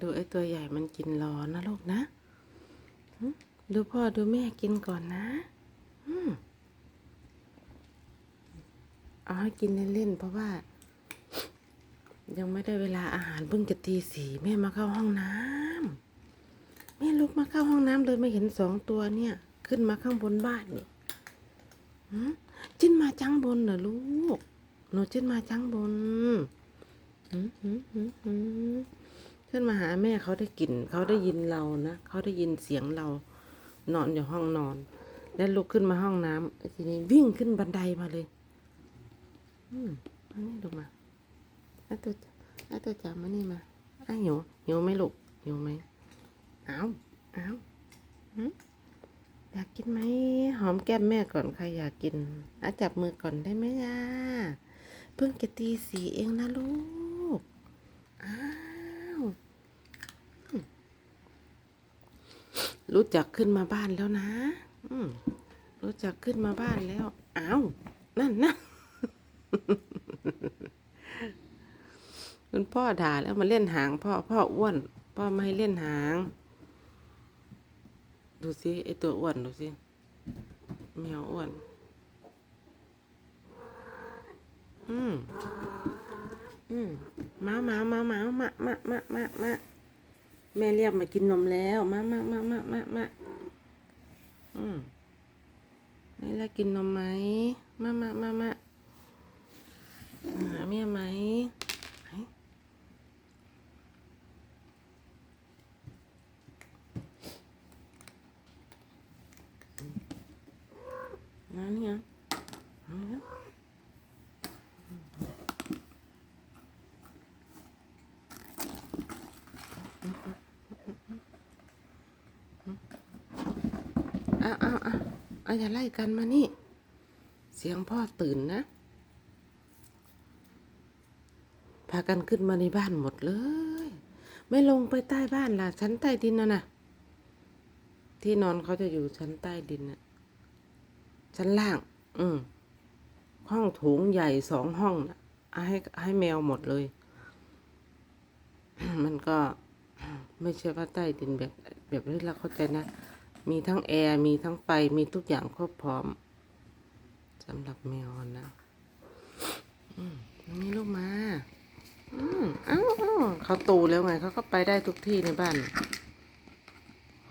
ดูไอ้ตัวใหญ่มันกินรอนะลูกนะ ดูพ่อดูแม่กินก่อนนะอเอาให้กินเล่นๆเพราะว่า ยังไม่ได้เวลาอาหารเพิ่งจะตีสี่แม่มาเข้าห้องน้ำแม่ลุกมาเข้าห้องน้ำเลยไม่เห็นสองตัวเนี่ย ขึ้นมาข้างบนบ้านนี่จิ้นมาจังบนเหรอลูก หนูจิ้นมาจังบนหึหึหึหึ ขึ้นมาหาแม่เขาได้กลิ่นเขาได้ยินเรานะเขาได้ยินเสียงเรานอนอยู่ห้องนอน แล้วลุกขึ้นมาห้องน้ำทีนี้วิ่งขึ้นบันไดมาเลย อืมอันนี้ลงมาอาตัวอาตัวจับมานี่มาอ้าหิวหิวไหมลูกหิวไหมเอาเอาหืมอยากกินไหมหอมแก้มแม่ก่อนใครอยากกินอาจับมือก่อนได้ไหมย่าเพิ่งจะตีสีเองนะลูก อ้าวอืม รู้จักขึ้นมาบ้านแล้วนะ อืมรู้จักขึ้นมาบ้านแล้วอ้าวนั่นนะคุณพ่อด่าแล้วมาเล่นหางพ่อพ่ออ้วนพ่อไม่ให้เล่นหาง ดูสิไอตัวอ้วนดูสิแมวอ้วน อืมอืมมามามามามามามามามา แม่เรียกมากินนมแล้ว มามามามามามาอืมแม่เรียกกินนมไหม มามามามาหาแม่ไหมมาเนี่ยาแล้ว อ้าวอ้าวอ้าวเอาอย่าไล่กันมานี่ เสียงพ่อตื่นนะ พากันขึ้นมาในบ้านหมดเลย ไม่ลงไปใต้บ้านล่ะ ชั้นใต้ดินนะนะที่นอนเขาจะอยู่ชั้นใต้ดินน่ะชั้นล่าง อืมห้องโถงใหญ่สองห้องนะให้ให้แมวหมดเลย มันก็ไม่ใช่ว่าใต้ดินแบบแบบที่เราเข้าใจนะ มีทั้งแอร์ มีทั้งไฟ มีทุกอย่างครบพร้อมสำหรับแมวนะนี่ลูกมาอืมเอ้าเอ้าเขาโตแล้วไงเขาก็ไปได้ทุกที่ในบ้าน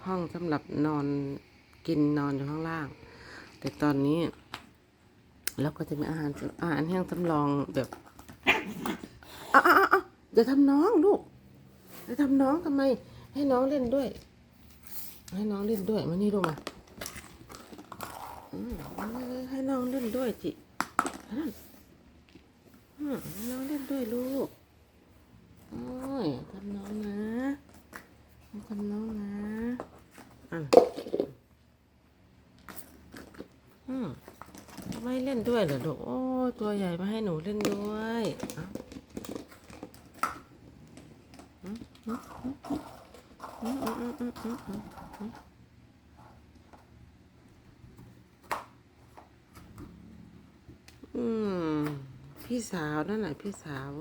ห้องสำหรับนอนกินนอนอยู่ข้างล่าง แต่ตอนนี้เราก็จะมีอาหารอาหารแห้งสำรองแบบอ้าวอ้าวอ้าวอย่าทำน้องลูกอย่าทำน้องทำไม ให้น้องเล่นด้วย ให้น้องเล่นด้วยมานี่ลูมาให้น้องเล่นด้วยจิให้น้องเล่นด้วยลูก โอ้ยทำน้องนะทำน้องนะอะอืมไม่เล่นด้วยเหรอลูกโอ้ตัวใหญ่มาให้หนูเล่นด้วยอ้าอืมอืมอืม อืม พี่สาวนั่นแหละพี่สาว